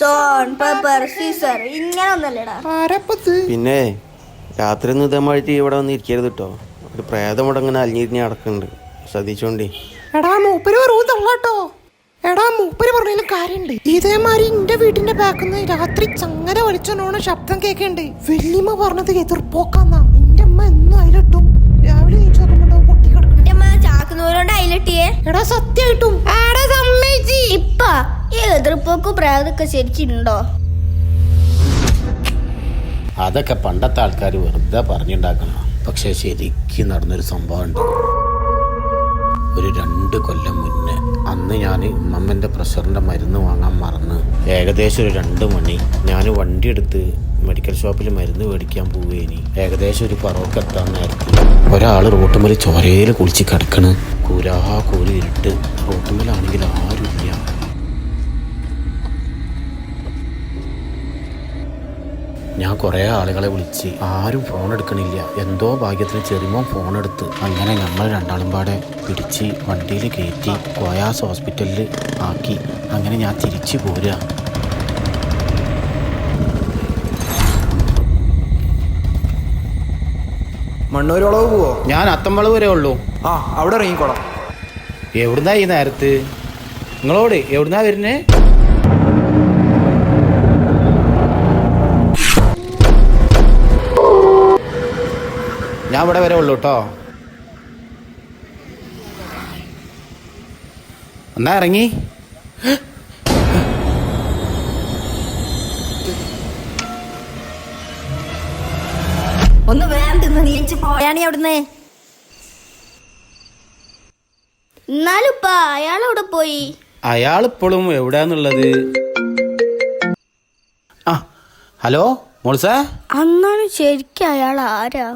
Zone paper scissor ഇങ്ങനെ ഒന്നല്ലേടാ പിന്നെ രാത്രി ഒന്നും ഇതേമായിട്ട് ഇവിടെ വന്ന് ഇരിക്കരുത് കേട്ടോ ഒരു പ്രേതം മുടങ്ങനെ അലിഞ്ഞിരിഞ്ഞ നടക്കുന്നുണ്ട്. ശ്രദ്ധിച്ചോണ്ടി. എടാ മൂപ്പര് വെറുതെ തള്ളാട്ടോ. എടാ മൂപ്പര് പറഞ്ഞതിൽ കാര്യണ്ട്. ഇതേമാതിരി എന്റെ വീടിന്റെ ബാക്കിന്ന് രാത്രി ചങ്ങല വലിച്ചോണ ശബ്ദം കേക്കണ്ട്. വെല്ലിമ പറഞ്ഞത് എതിർപ്പോക്കാന്നാ. എന്റെ അമ്മ എന്നും അതിലിട്ടും രാവിലെ നീച്ചു നോക്കുമ്പോ പൊട്ടി കിടക്കും എന്റെ അമ്മ ചാക്കുന്നവരോണ്ട് അതിലിട്ടിയേ എടാ സത്യായിട്ടും. ആടാ എതിർപ്പോക്ക് പ്രേതൊക്കെ ശരിച്ചിട്ടുണ്ടോ അതൊക്കെ പണ്ടത്തെ ആൾക്കാർ വെറുതെ പറഞ്ഞുണ്ടാക്കണം. പക്ഷെ ശരിക്കും നടന്നൊരു സംഭവം ഉണ്ട് ഒരു രണ്ട് കൊല്ലം മുന്നേ അന്ന് ഞാൻ ഉമ്മമ്മന്റെ പ്രഷറിന്റെ മരുന്ന് വാങ്ങാൻ മറന്ന് ഏകദേശം ഒരു രണ്ട് മണി ഞാൻ വണ്ടി എടുത്ത് മെഡിക്കൽ ഷോപ്പിൽ മരുന്ന് മേടിക്കാൻ പോവുകയിനി ഏകദേശം ഒരു പറവൊക്കെ എത്താൻ നേരത്ത് ഒരാൾ റോട്ടുമ്മൽ ചോരയിൽ കുളിച്ച് കിടക്കണ്. കൂരാ കൂരി ഇരുട്ട്. റോട്ടുമ്മലാണെങ്കിൽ ഞാൻ കുറേ ആളുകളെ വിളിച്ച് ആരും ഫോൺ എടുക്കണില്ല. എന്തോ ഭാഗ്യത്തിന് ചെറിമോൻ ഫോൺ എടുത്ത്. അങ്ങനെ നമ്മൾ രണ്ടാളും പാടെ പിടിച്ച് വണ്ടിയിൽ കയറ്റി കോയാസ് ഹോസ്പിറ്റലിൽ ആക്കി. അങ്ങനെ ഞാൻ തിരിച്ചു പോരുക മണ്ണൂരോളവ് പോവോ? ഞാൻ അത്തമ്പളവ് വരെ ഉള്ളൂ. ആ അവിടെ ഇറങ്ങിക്കോളാം. എവിടുന്നാ ഈ നേരത്ത്? നിങ്ങളോട് എവിടുന്നാ വരുന്നേ? ഞാൻ ഇവിടെ വരെ ഉള്ളൂ കേട്ടോ എന്നാ ഇറങ്ങി? ഒന്ന് പോയാണി അവിടുന്ന്. അയാളവിടെ പോയി? അയാൾ ഇപ്പോഴും എവിടെയാന്നുള്ളത്? ആ ഹലോ മോൾസേ അന്നാണ് ശരിക്കും അയാൾ ആരാ?